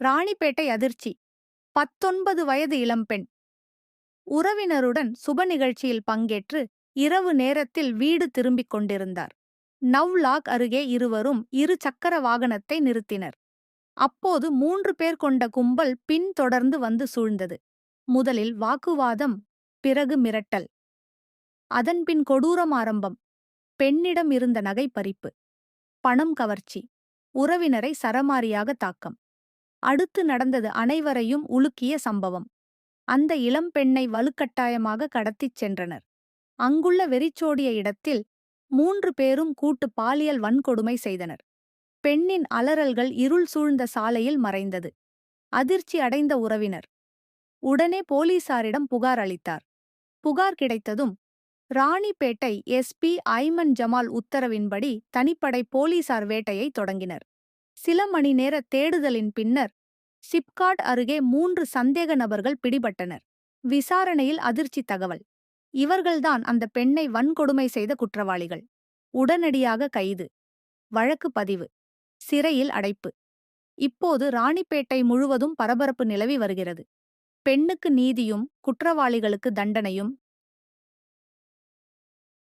ராணிப்பேட்டை அதிர்ச்சி. பத்தொன்பது வயது இளம்பெண் உறவினருடன் சுப நிகழ்ச்சியில் பங்கேற்று இரவு நேரத்தில் வீடு திரும்பிக் கொண்டிருந்தார். நவ்லாக் அருகே இருவரும் இரு சக்கர வாகனத்தை நிறுத்தினர். அப்போது மூன்று பேர் கொண்ட கும்பல் பின் தொடர்ந்து வந்து சூழ்ந்தது. முதலில் வாக்குவாதம் பிறகு மிரட்டல். அதன்பின் கொடூரம் ஆரம்பம். பெண்ணிடம் இருந்த நகை பறிப்பு பணம் கவர்ச்சி. உறவினரை சரமாரியாக தாக்கம். அடுத்து நடந்தது அனைவரையும் உலுக்கிய சம்பவம். அந்த இளம்பெண்ணை வலுக்கட்டாயமாக கடத்திச் சென்றனர். அங்குள்ள வெறிச்சோடிய இடத்தில் மூன்று பேரும் கூட்டு பாலியல் வன்கொடுமை செய்தனர். பெண்ணின் அலறல்கள் இருள் சூழ்ந்த சாலையில் மறைந்தது. அதிர்ச்சி அடைந்த உறவினர். உடனே போலீசாரிடம் புகார் அளித்தார். புகார் கிடைத்ததும் ராணிப்பேட்டை எஸ்பி ஐமன் ஜமால் உத்தரவின்படி தனிப்படை போலீசார் வேட்டையை தொடங்கினர். சில மணி நேர தேடுதலின் பின்னர் சிப்காட் அருகே மூன்று சந்தேக நபர்கள் பிடிபட்டனர். விசாரணையில் அதிர்ச்சி தகவல். இவர்கள்தான் அந்த பெண்ணை வன்கொடுமை செய்த குற்றவாளிகள். உடனடியாக கைது. வழக்கு பதிவு. சிறையில் அடைப்பு. இப்போது ராணிப்பேட்டை முழுவதும் பரபரப்பு நிலவி வருகிறது. பெண்ணுக்கு நீதியும் குற்றவாளிகளுக்கு தண்டனையும்